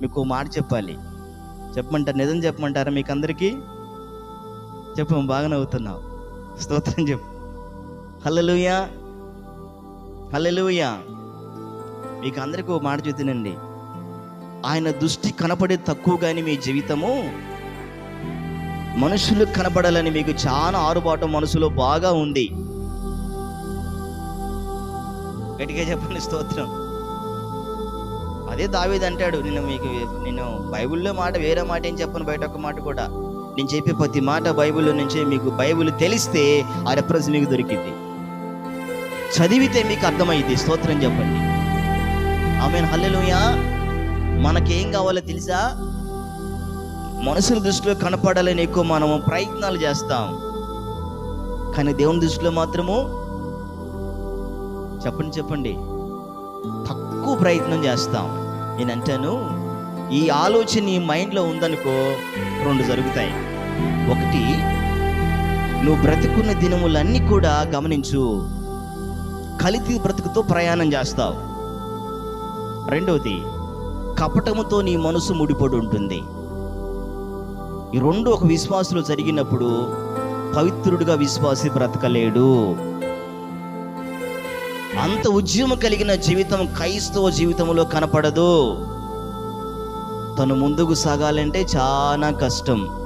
మీకు మాట చెప్పాలి. చెప్పమంటారు నిజం చెప్పమంటారా మీకు అందరికీ చెప్పు బాగా నవ్వుతున్నావు స్తోత్రం చెప్పు. హల్లెలూయా. హల్లెలూయా. మీకు అందరికీ ఓ మాట చెప్తానండి ఆయన దృష్టి కనపడే తక్కువ కానీ మీ జీవితము మనుషులకు కనపడాలని మీకు చాలా ఆరుబాటు మనసులో బాగా ఉంది. గట్టిగా చెప్పండి స్తోత్రం. అదే దావేది అంటాడు నేను మీకు నేను బైబిల్లో మాట వేరే మాట ఏం చెప్పను బయట ఒక మాట కూడా. నేను చెప్పే ప్రతి మాట బైబిల్లో నుంచి మీకు బైబిల్ తెలిస్తే ఆ రెఫరెన్స్ మీకు దొరికింది చదివితే మీకు అర్థమైంది స్తోత్రం చెప్పండి. ఆమె హల్లెలుయా. మనకేం కావాలో తెలుసా? మనుషుల దృష్టిలో కనపడాలని ఎక్కువ మనము ప్రయత్నాలు చేస్తాం. కానీ దేవుని దృష్టిలో మాత్రము చెప్పండి చెప్పండి. తక్కువ ప్రయత్నం చేస్తాం. నేను అంటాను ఈ ఆలోచన నీ మైండ్లో ఉందనుకో రెండు జరుగుతాయి. ఒకటి నువ్వు బ్రతుకున్న దినములన్నీ కూడా గమనించు. కలితి బ్రతుకుతో ప్రయాణం చేస్తావు. రెండవది కపటముతో నీ మనసు ముడిపడి ఉంటుంది. ఈ రెండు ఒక విశ్వాసులు జరిగినప్పుడు పవిత్రుడిగా విశ్వాసి బ్రతకలేడు. అంత ఉద్యమం కలిగిన జీవితం క్రైస్తవ జీవితంలో కనపడదు. తను ముందుకు సాగాలంటే చాలా కష్టం.